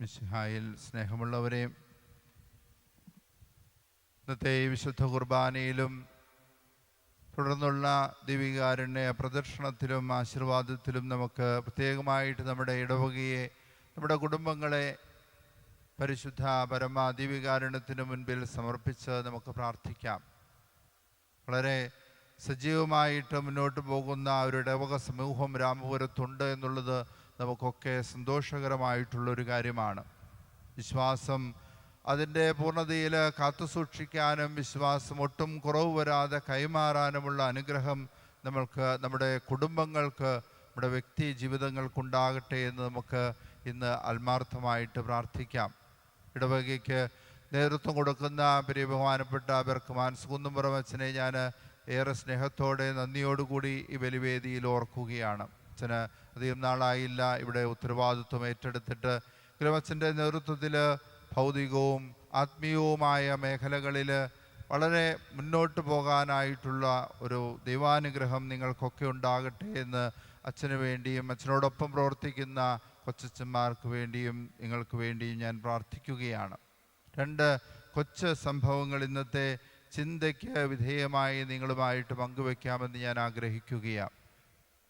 മിശിഹായിൽ സ്നേഹമുള്ളവരെ ഇന്നത്തെ വിശുദ്ധ കുർബാനയിലും തുടർന്നുള്ള ദിവികാരുണ്യ പ്രദർശനത്തിലും ആശീർവാദത്തിലും നമുക്ക് പ്രത്യേകമായിട്ട് നമ്മുടെ ഇടവകയെ നമ്മുടെ കുടുംബങ്ങളെ പരിശുദ്ധ പരമ ദിവികാരുണ്യത്തിന് മുൻപിൽ സമർപ്പിച്ച് നമുക്ക് പ്രാർത്ഥിക്കാം. വളരെ സജീവമായിട്ട് മുന്നോട്ട് പോകുന്ന ഒരു ഇടവക സമൂഹം രാമപുരത്തുണ്ട് എന്നുള്ളത് നമുക്കൊക്കെ സന്തോഷകരമായിട്ടുള്ളൊരു കാര്യമാണ്. വിശ്വാസം അതിന്റെ പൂർണതയിൽ കാത്തുസൂക്ഷിക്കാനും വിശ്വാസം ഒട്ടും കുറവ് വരാതെ കൈമാറാനുമുള്ള അനുഗ്രഹം നമ്മൾക്ക് നമ്മുടെ കുടുംബങ്ങൾക്ക് നമ്മുടെ വ്യക്തി ജീവിതങ്ങൾക്കുണ്ടാകട്ടെ എന്ന് നമുക്ക് ഇന്ന് ആത്മാർത്ഥമായിട്ട് പ്രാർത്ഥിക്കാം. ഇടവകയ്ക്ക് നേതൃത്വം കൊടുക്കുന്ന പ്രിയ ബഹുമാനപ്പെട്ട ബെർക്കുമാൻ സുകുന്നുംപുറം അച്ഛനെ ഞാൻ ഏറെ സ്നേഹത്തോടെ നന്ദിയോടുകൂടി ഈ ബലിവേദിയിൽ ഓർക്കുകയാണ്. അച്ഛന് അധികം നാളായില്ല. ഇവിടെ ഉത്തരവാദിത്വം ഏറ്റെടുത്തിട്ട് ഗ്രഹമച്ഛന്റെ നേതൃത്വത്തിൽ ഭൗതികവും ആത്മീയവുമായ മേഖലകളിൽ വളരെ മുന്നോട്ട് പോകാനായിട്ടുള്ള ഒരു ദൈവാനുഗ്രഹം നിങ്ങൾക്കൊക്കെ ഉണ്ടാകട്ടെ എന്ന് അച്ഛന് വേണ്ടിയും അച്ഛനോടൊപ്പം പ്രവർത്തിക്കുന്ന കൊച്ചച്ഛന്മാർക്ക് വേണ്ടിയും നിങ്ങൾക്ക് വേണ്ടിയും ഞാൻ പ്രാർത്ഥിക്കുകയാണ്. രണ്ട് കൊച്ചു സംഭവങ്ങൾ ഇന്നത്തെ ചിന്തയ്ക്ക് വിധേയമായി നിങ്ങളുമായിട്ട് പങ്കുവെക്കാമെന്ന് ഞാൻ ആഗ്രഹിക്കുകയാണ്.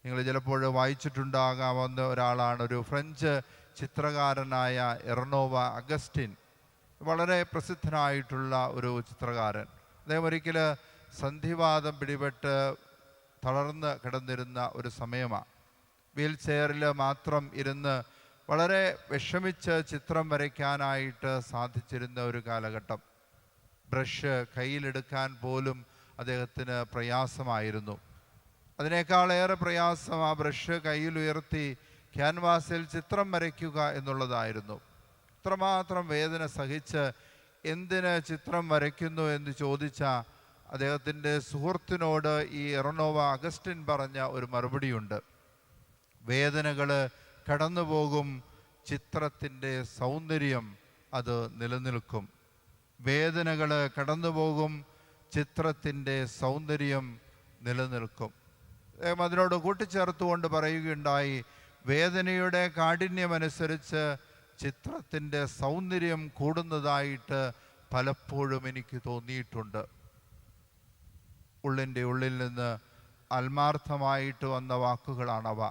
നിങ്ങൾ ചിലപ്പോൾ വായിച്ചിട്ടുണ്ടാകാവുന്ന ഒരാളാണ് ഒരു ഫ്രഞ്ച് ചിത്രകാരനായ എറണോവ അഗസ്റ്റിൻ. വളരെ പ്രസിദ്ധനായിട്ടുള്ള ഒരു ചിത്രകാരൻ. അദ്ദേഹം ഒരിക്കൽ സന്ധിവാദം പിടിപെട്ട് തളർന്ന് കിടന്നിരുന്ന ഒരു സമയമാണ് വീൽ ചെയറിൽ മാത്രം ഇരുന്ന് വളരെ വിഷമിച്ച് ചിത്രം വരയ്ക്കാനായിട്ട് സാധിച്ചിരുന്ന ഒരു കാലഘട്ടം. ബ്രഷ് കയ്യിലെടുക്കാൻ പോലും അദ്ദേഹത്തിന് പ്രയാസമായിരുന്നു. അതിനേക്കാളേറെ പ്രയാസം ആ ബ്രഷ് കയ്യിൽ ഉയർത്തി ക്യാൻവാസിൽ ചിത്രം വരയ്ക്കുക എന്നുള്ളതായിരുന്നു. ഇത്രമാത്രം വേദന സഹിച്ച് എന്തിന് ചിത്രം വരയ്ക്കുന്നു എന്ന് ചോദിച്ച അദ്ദേഹത്തിന്റെ സുഹൃത്തിനോട് ഈ എറണോവ അഗസ്റ്റിൻ പറഞ്ഞ ഒരു മറുപടിയുണ്ട്. വേദനകൾ കടന്നുപോകും ചിത്രത്തിന്റെ സൗന്ദര്യം അത് നിലനിൽക്കും. വേദനകൾ കടന്നുപോകും ചിത്രത്തിന്റെ സൗന്ദര്യം നിലനിൽക്കും. അതിനോട് കൂട്ടിച്ചേർത്തുകൊണ്ട് പറയുകയുണ്ടായി. വേദനയുടെ കാഠിന്യമനുസരിച്ച് ചിത്രത്തിന്റെ സൗന്ദര്യം കൂടുന്നതായിട്ട് പലപ്പോഴും എനിക്ക് തോന്നിയിട്ടുണ്ട്. ഉള്ളിന്റെ ഉള്ളിൽ നിന്ന് ആത്മാർത്ഥമായിട്ട് വന്ന വാക്കുകളാണവ.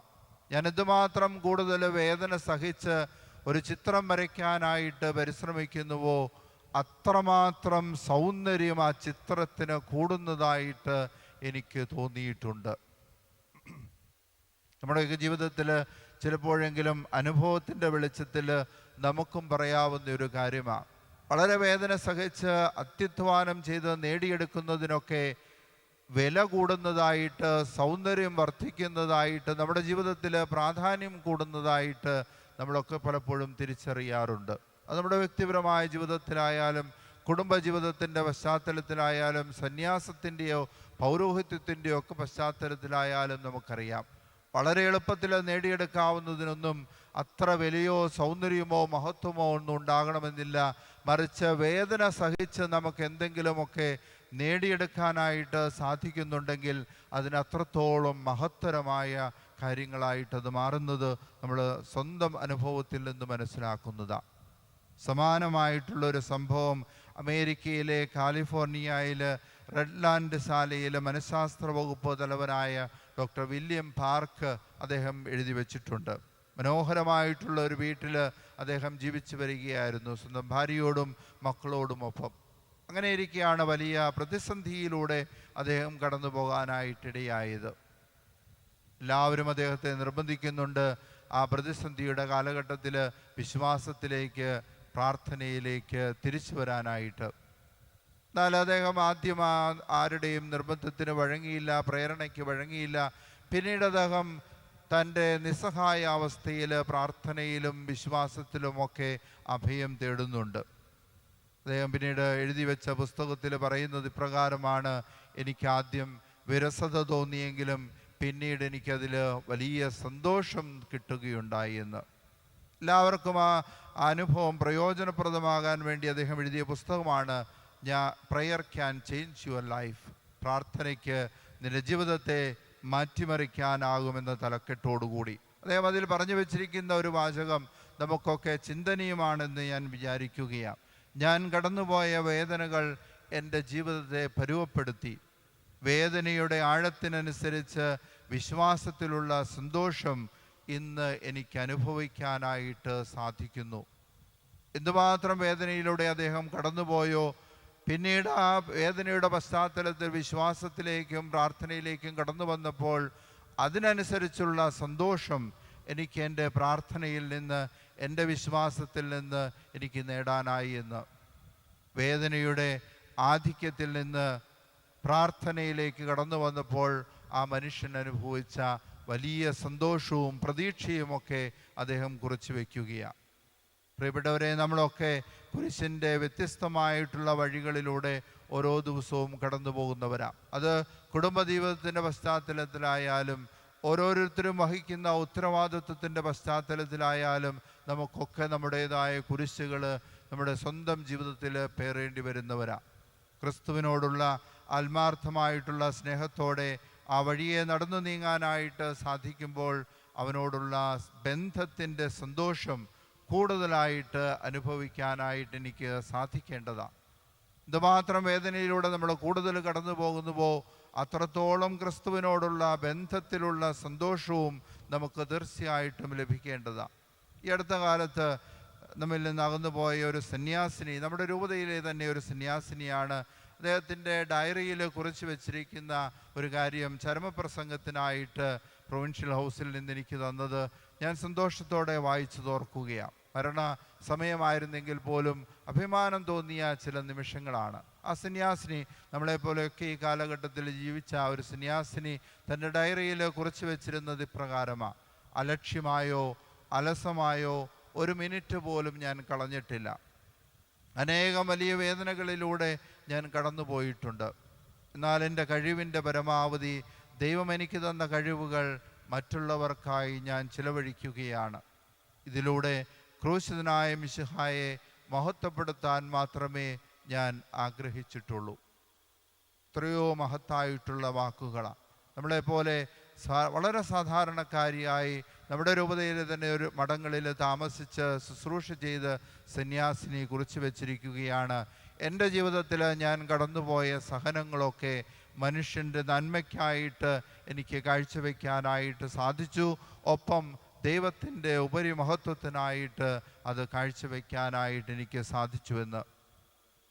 ഞാൻ എന്തുമാത്രം കൂടുതൽ വേദന സഹിച്ച് ഒരു ചിത്രം വരയ്ക്കാനായിട്ട് പരിശ്രമിക്കുന്നുവോ അത്രമാത്രം സൗന്ദര്യം ആ ചിത്രത്തിന് കൂടുന്നതായിട്ട് എനിക്ക് തോന്നിയിട്ടുണ്ട്. നമ്മുടെയൊക്കെ ജീവിതത്തിൽ ചിലപ്പോഴെങ്കിലും അനുഭവത്തിന്റെ വെളിച്ചത്തിൽ നമുക്കും പറയാവുന്ന ഒരു കാര്യമാണ് വളരെ വേദന സഹിച്ച് അത്യധ്വാനം ചെയ്ത് നേടിയെടുക്കുന്നതിനൊക്കെ വില കൂടുന്നതായിട്ട് സൗന്ദര്യം വർദ്ധിക്കുന്നതായിട്ട് നമ്മുടെ ജീവിതത്തിൽ പ്രാധാന്യം കൂടുന്നതായിട്ട് നമ്മളൊക്കെ പലപ്പോഴും തിരിച്ചറിയാറുണ്ട്. അത് നമ്മുടെ വ്യക്തിപരമായ ജീവിതത്തിലായാലും കുടുംബ ജീവിതത്തിന്റെ പശ്ചാത്തലത്തിലായാലും സന്യാസത്തിന്റെയോ പൗരോഹിത്യത്തിന്റെയോ ഒക്കെ പശ്ചാത്തലത്തിലായാലും നമുക്കറിയാം. വളരെ എളുപ്പത്തിൽ നേടിയെടുക്കാവുന്നതിനൊന്നും അത്ര വലിയോ സൗന്ദര്യമോ മഹത്വമോ ഒന്നും ഉണ്ടാകണമെന്നില്ല. മറിച്ച് വേദന സഹിച്ച് നമുക്ക് എന്തെങ്കിലുമൊക്കെ നേടിയെടുക്കാനായിട്ട് സാധിക്കുന്നുണ്ടെങ്കിൽ അതിനത്രത്തോളം മഹത്തരമായ കാര്യങ്ങളായിട്ടത് മാറുന്നത് നമ്മൾ സ്വന്തം അനുഭവത്തിൽ നിന്ന് മനസ്സിലാക്കുന്നതാണ് സമാനമായിട്ടുള്ളൊരു സംഭവം അമേരിക്കയിലെ കാലിഫോർണിയയിൽ റെഡ്ലാൻഡ് ശാലയിലെ മനഃശാസ്ത്ര വകുപ്പ് തലവനായ ഡോക്ടർ വില്യം പാർക്ക് അദ്ദേഹം എഴുതി വച്ചിട്ടുണ്ട്. മനോഹരമായിട്ടുള്ള ഒരു വീട്ടിൽ അദ്ദേഹം ജീവിച്ചു വരികയായിരുന്നു. സ്വന്തം ഭാര്യയോടും മക്കളോടുമൊപ്പം അങ്ങനെ ഇരിക്കെയാണ് വലിയ പ്രതിസന്ധിയിലൂടെ അദ്ദേഹം കടന്നു പോകാനായിട്ടിടയായത്. എല്ലാവരും അദ്ദേഹത്തെ നിർബന്ധിക്കുന്നുണ്ട്. ആ പ്രതിസന്ധിയുടെ കാലഘട്ടത്തിൽ വിശ്വാസത്തിലേക്ക് പ്രാർത്ഥനയിലേക്ക് തിരിച്ചു വരാനായിട്ട്. എന്നാൽ അദ്ദേഹം ആദ്യം ആരുടെയും നിർബന്ധത്തിന് വഴങ്ങിയില്ല പ്രേരണയ്ക്ക് വഴങ്ങിയില്ല. പിന്നീട് അദ്ദേഹം തന്റെ നിസ്സഹായ അവസ്ഥയിൽ പ്രാർത്ഥനയിലും വിശ്വാസത്തിലുമൊക്കെ അഭയം തേടുന്നുണ്ട്. അദ്ദേഹം പിന്നീട് എഴുതി വെച്ച പുസ്തകത്തിൽ പറയുന്നത് ഇപ്രകാരമാണ് എനിക്കാദ്യം വിരസത തോന്നിയെങ്കിലും പിന്നീട് എനിക്കതിൽ വലിയ സന്തോഷം കിട്ടുകയുണ്ടായി എന്ന്. എല്ലാവർക്കും ആ അനുഭവം പ്രയോജനപ്രദമാകാൻ വേണ്ടി അദ്ദേഹം എഴുതിയ പുസ്തകമാണ് ഞാൻ prayer can change your life പ്രാർത്ഥനയ്ക്ക് നിന്റെ ജീവിതത്തെ മാറ്റിമറിക്കാനാകുമെന്ന തലക്കെട്ടോടുകൂടി. അദ്ദേഹം അതിൽ പറഞ്ഞു വെച്ചിരിക്കുന്ന ഒരു വാചകം നമുക്കൊക്കെ ചിന്തനീയമാണെന്ന് ഞാൻ വിചാരിക്കുകയാണ് ഞാൻ കടന്നുപോയ വേദനകൾ എന്റെ ജീവിതത്തെ പരുവപ്പെടുത്തി. വേദനയുടെ ആഴത്തിനനുസരിച്ച് വിശ്വാസത്തിലുള്ള സന്തോഷം ഇന്ന് എനിക്ക് അനുഭവിക്കാനായിട്ട് സാധിക്കുന്നു. എന്തുമാത്രം വേദനയിലൂടെ അദ്ദേഹം കടന്നുപോയോ പിന്നീട് ആ വേദനയുടെ പശ്ചാത്തലത്തിൽ വിശ്വാസത്തിലേക്കും പ്രാർത്ഥനയിലേക്കും കടന്നു വന്നപ്പോൾ അതിനനുസരിച്ചുള്ള സന്തോഷം എനിക്ക് എന്റെ പ്രാർത്ഥനയിൽ നിന്ന് എന്റെ വിശ്വാസത്തിൽ നിന്ന് എനിക്ക് നേടാനായി എന്ന്. വേദനയുടെ ആധിക്യത്തിൽ നിന്ന് പ്രാർത്ഥനയിലേക്ക് കടന്നു വന്നപ്പോൾ ആ മനുഷ്യൻ അനുഭവിച്ച വലിയ സന്തോഷവും പ്രതീക്ഷയുമൊക്കെ അദ്ദേഹം കുറിച്ചു വയ്ക്കുകയാണ്. പ്രിയപ്പെട്ടവരെ നമ്മളൊക്കെ പുരുഷന്റെ വ്യത്യസ്തമായിട്ടുള്ള വഴികളിലൂടെ ഓരോ ദിവസവും കടന്നു പോകുന്നവരാ. അത് കുടുംബജീവിതത്തിന്റെ പശ്ചാത്തലത്തിലായാലും ഓരോരുത്തരും വഹിക്കുന്ന ഉത്തരവാദിത്വത്തിന്റെ പശ്ചാത്തലത്തിലായാലും നമുക്കൊക്കെ നമ്മുടേതായ കുരിശുകൾ നമ്മുടെ സ്വന്തം ജീവിതത്തിൽ പേറേണ്ടി വരുന്നവരാ. ക്രിസ്തുവിനോടുള്ള ആത്മാർത്ഥമായിട്ടുള്ള സ്നേഹത്തോടെ ആ വഴിയെ നടന്നു നീങ്ങാനായിട്ട് സാധിക്കുമ്പോൾ അവനോടുള്ള ബന്ധത്തിന്റെ സന്തോഷം കൂടുതലായിട്ട് അനുഭവിക്കാനായിട്ട് എനിക്ക് സാധിക്കേണ്ടതാണ്. എന്തുമാത്രം വേദനയിലൂടെ നമ്മൾ കൂടുതൽ കടന്നു പോകുന്നുവോ അത്രത്തോളം ക്രിസ്തുവിനോടുള്ള ബന്ധത്തിലുള്ള സന്തോഷവും നമുക്ക് തീർച്ചയായിട്ടും ലഭിക്കേണ്ടതാണ്. ഈ അടുത്ത കാലത്ത് നമ്മിൽ നിന്ന് അകന്നുപോയ ഒരു സന്യാസിനി നമ്മുടെ രൂപതയിലെ തന്നെ ഒരു സന്യാസിനിയാണ് അദ്ദേഹത്തിന്റെ ഡയറിയിൽ കുറിച്ച് വെച്ചിരിക്കുന്ന ഒരു കാര്യം ചരമപ്രസംഗത്തിനായിട്ട് പ്രൊവിൻഷ്യൽ ഹൗസിൽ നിന്ന് എനിക്ക് തന്നത്. ഞാൻ സന്തോഷത്തോടെ വായിച്ചു തോർക്കുകയാണ് മരണ സമയമായിരുന്നെങ്കിൽ പോലും അഭിമാനം തോന്നിയ ചില നിമിഷങ്ങളാണ്. ആ സന്യാസിനി നമ്മളെപ്പോലെയൊക്കെ ഈ കാലഘട്ടത്തിൽ ജീവിച്ച ഒരു സന്യാസിനി തന്റെ ഡയറിയിൽ കുറിച്ച് വെച്ചിരുന്നത് ഇപ്രകാരമാണ് അലക്ഷ്യമായോ അലസമായോ ഒരു മിനിറ്റ് പോലും ഞാൻ കളഞ്ഞിട്ടില്ല. അനേകം വലിയ വേദനകളിലൂടെ ഞാൻ കടന്നുപോയിട്ടുണ്ട്. എന്നാൽ എന്റെ കഴിവിന്റെ പരമാവധി ദൈവം എനിക്ക് തന്ന കഴിവുകൾ മറ്റുള്ളവർക്കായി ഞാൻ ചിലവഴിക്കുകയാണ്. ഇതിലൂടെ ക്രൂശിതനായ മിശിഹായെ മഹത്വപ്പെടുത്താൻ മാത്രമേ ഞാൻ ആഗ്രഹിച്ചിട്ടുള്ളൂ. എത്രയോ മഹത്തായിട്ടുള്ള വാക്കുകളാണ് നമ്മളെപ്പോലെ വളരെ സാധാരണക്കാരിയായി നമ്മുടെ രൂപതയിൽ തന്നെ ഒരു മഠങ്ങളിൽ താമസിച്ച് ശുശ്രൂഷ ചെയ്ത് സന്യാസിനി കുറിച്ച് വച്ചിരിക്കുകയാണ്. എന്റെ ജീവിതത്തിൽ ഞാൻ കടന്നുപോയ സഹനങ്ങളൊക്കെ മനുഷ്യന്റെ നന്മയ്ക്കായിട്ട് എനിക്ക് കാഴ്ചവെക്കാനായിട്ട് സാധിച്ചു. ഒപ്പം ദൈവത്തിന്റെ ഉപരി മഹത്വത്തിനായിട്ട് അത് കാഴ്ചവെക്കാനായിട്ട് എനിക്ക് സാധിച്ചുവെന്ന്.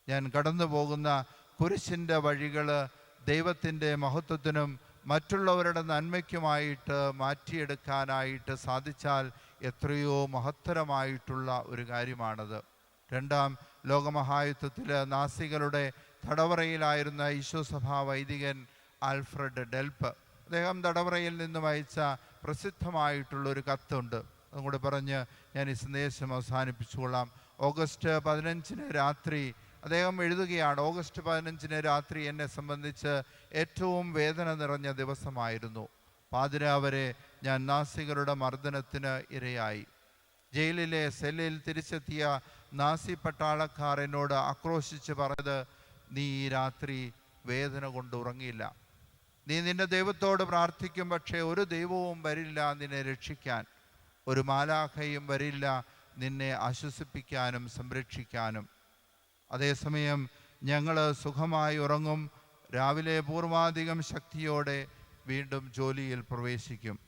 ഞാൻ കടന്നു പോകുന്ന കുരിശിന്റെ വഴികൾ ദൈവത്തിന്റെ മഹത്വത്തിനും മറ്റുള്ളവരുടെ നന്മയ്ക്കുമായിട്ട് മാറ്റിയെടുക്കാനായിട്ട് സാധിച്ചാൽ എത്രയോ മഹത്തരമായിട്ടുള്ള ഒരു കാര്യമാണത്. രണ്ടാം ലോകമഹായുദ്ധത്തിൽ നാസികളുടെ തടവറയിലായിരുന്ന ഈശോസഭാ വൈദികൻ ആൽഫ്രഡ് ഡെൽപ്പ് അദ്ദേഹം തടവറയിൽ നിന്നും അയച്ച പ്രസിദ്ധമായിട്ടുള്ളൊരു കത്തുണ്ട്. അതും കൂടെ പറഞ്ഞ് ഞാൻ ഈ സന്ദേശം അവസാനിപ്പിച്ചുകൊള്ളാം. ഓഗസ്റ്റ് പതിനഞ്ചിന് രാത്രി അദ്ദേഹം എഴുതുകയാണ് ഓഗസ്റ്റ് പതിനഞ്ചിന് രാത്രി എന്നെ സംബന്ധിച്ച് ഏറ്റവും വേദന നിറഞ്ഞ ദിവസമായിരുന്നു. പാതിരാവരെ ഞാൻ നാസികളുടെ മർദ്ദനത്തിന് ഇരയായി. ജയിലിലെ സെല്ലിൽ തിരിച്ചെത്തിയ നാസി പട്ടാളക്കാർ എന്നോട് ആക്രോശിച്ച് പറഞ്ഞത് നീ ഈ രാത്രി വേദന കൊണ്ട് ഉറങ്ങിയില്ല. നീ നിന്റെ ദൈവത്തോട് പ്രാർത്ഥിക്കും പക്ഷേ ഒരു ദൈവവും വരില്ല നിന്നെ രക്ഷിക്കാൻ. ഒരു മാലാഖയും വരില്ല നിന്നെ ആശ്വസിപ്പിക്കാനും സംരക്ഷിക്കാനും. അതേസമയം ഞങ്ങൾ സുഖമായി ഉറങ്ങും. രാവിലെ പൂർവാധികം ശക്തിയോടെ വീണ്ടും ജോലിയിൽ പ്രവേശിക്കും.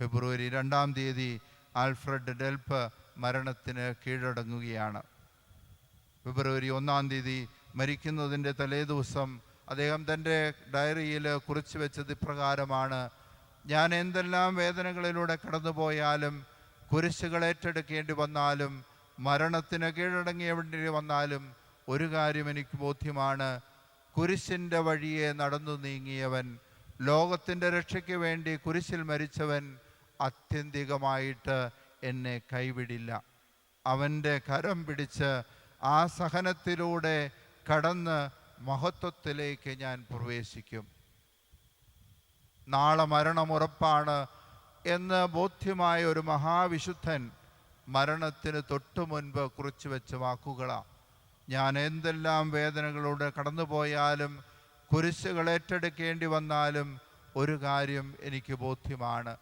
ഫെബ്രുവരി രണ്ടാം തീയതി ആൽഫ്രഡ് ഡെൽപ്പ് മരണത്തിന് കീഴടങ്ങുകയാണ്. ഫെബ്രുവരി ഒന്നാം തീയതി മരിക്കുന്നതിന്റെ തലേദിവസം അദ്ദേഹം തന്റെ ഡയറിയിൽ കുറിച്ചു വെച്ചത് ഇപ്രകാരമാണ് ഞാൻ എന്തെല്ലാം വേദനകളിലൂടെ കടന്നുപോയാലും കുരിശുകൾ ഏറ്റെടുക്കേണ്ടി വന്നാലും മരണത്തിന് കീഴടങ്ങേണ്ടി വന്നാലും ഒരു കാര്യം എനിക്ക് ബോധ്യമാണ് കുരിശിന്റെ വഴിയെ നടന്നു നീങ്ങിയവൻ ലോകത്തിന്റെ രക്ഷയ്ക്ക് വേണ്ടി കുരിശിൽ മരിച്ചവൻ അത്യന്തികമായിട്ട് എന്നെ കൈവിടില്ല. അവന്റെ കരം പിടിച്ച് ആ സഹനത്തിലൂടെ കടന്ന് മഹത്വത്തിലേക്ക് ഞാൻ പ്രവേശിക്കും. നാളെ മരണം ഉറപ്പാണ് എന്ന് ബോധ്യമായ ഒരു മഹാവിശുദ്ധൻ മരണത്തിന് തൊട്ടു മുൻപ് കുറിച്ചു വെച്ച വാക്കുകളാണ് ഞാൻ എന്തെല്ലാം വേദനകളോട് കടന്നുപോയാലും കുരിശുകൾ ഏറ്റെടുക്കേണ്ടി വന്നാലും ഒരു കാര്യം എനിക്ക് ബോധ്യമാണ്.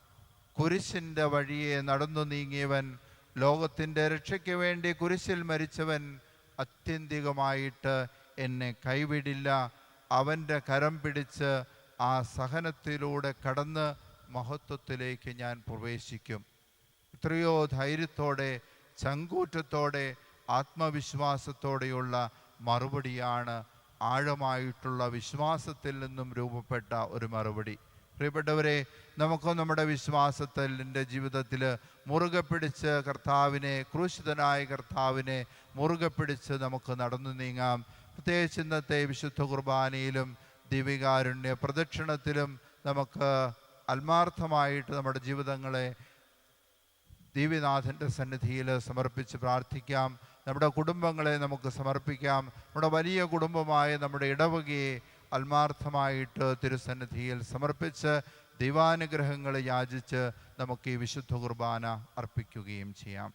കുരിശിന്റെ വഴിയെ നടന്നു നീങ്ങിയവൻ ലോകത്തിന്റെ രക്ഷയ്ക്ക് വേണ്ടി കുരിശിൽ മരിച്ചവൻ അത്യന്തികമായിട്ട് എന്നെ കൈവിടില്ല. അവന്റെ കരം പിടിച്ച് ആ സഹനത്തിലൂടെ കടന്ന് മഹത്വത്തിലേക്ക് ഞാൻ പ്രവേശിക്കും. എത്രയോ ധൈര്യത്തോടെ ചങ്കൂറ്റത്തോടെ ആത്മവിശ്വാസത്തോടെയുള്ള മറുപടിയാണ് ആഴമായിട്ടുള്ള വിശ്വാസത്തിൽ നിന്നും രൂപപ്പെട്ട ഒരു മറുപടി. പ്രിയപ്പെട്ടവരെ നമുക്ക് നമ്മുടെ വിശ്വാസത്തിന്റെ ജീവിതത്തിൽ മുറുകെ പിടിച്ച് കർത്താവിനെ ക്രൂശിതനായ കർത്താവിനെ മുറുകെ പിടിച്ച് നമുക്ക് നടന്നു നീങ്ങാം. പ്രത്യേകിച്ച് ഇന്നത്തെ വിശുദ്ധ കുർബാനയിലും ദിവികാരുണ്യ പ്രദക്ഷിണത്തിലും നമുക്ക് ആത്മാർത്ഥമായിട്ട് നമ്മുടെ ജീവിതങ്ങളെ ദിവ്യനാഥന്റെ സന്നിധിയിൽ സമർപ്പിച്ച് പ്രാർത്ഥിക്കാം. നമ്മുടെ കുടുംബങ്ങളെ നമുക്ക് സമർപ്പിക്കാം. നമ്മുടെ വലിയ കുടുംബമായ നമ്മുടെ ഇടവകയെ ആത്മാർത്ഥമായിട്ട് തിരുസന്നിധിയിൽ സമർപ്പിച്ച് ദൈവാനുഗ്രഹങ്ങൾ യാചിച്ച് നമുക്ക് ഈ വിശുദ്ധ കുർബാന അർപ്പിക്കുകയും ചെയ്യാം.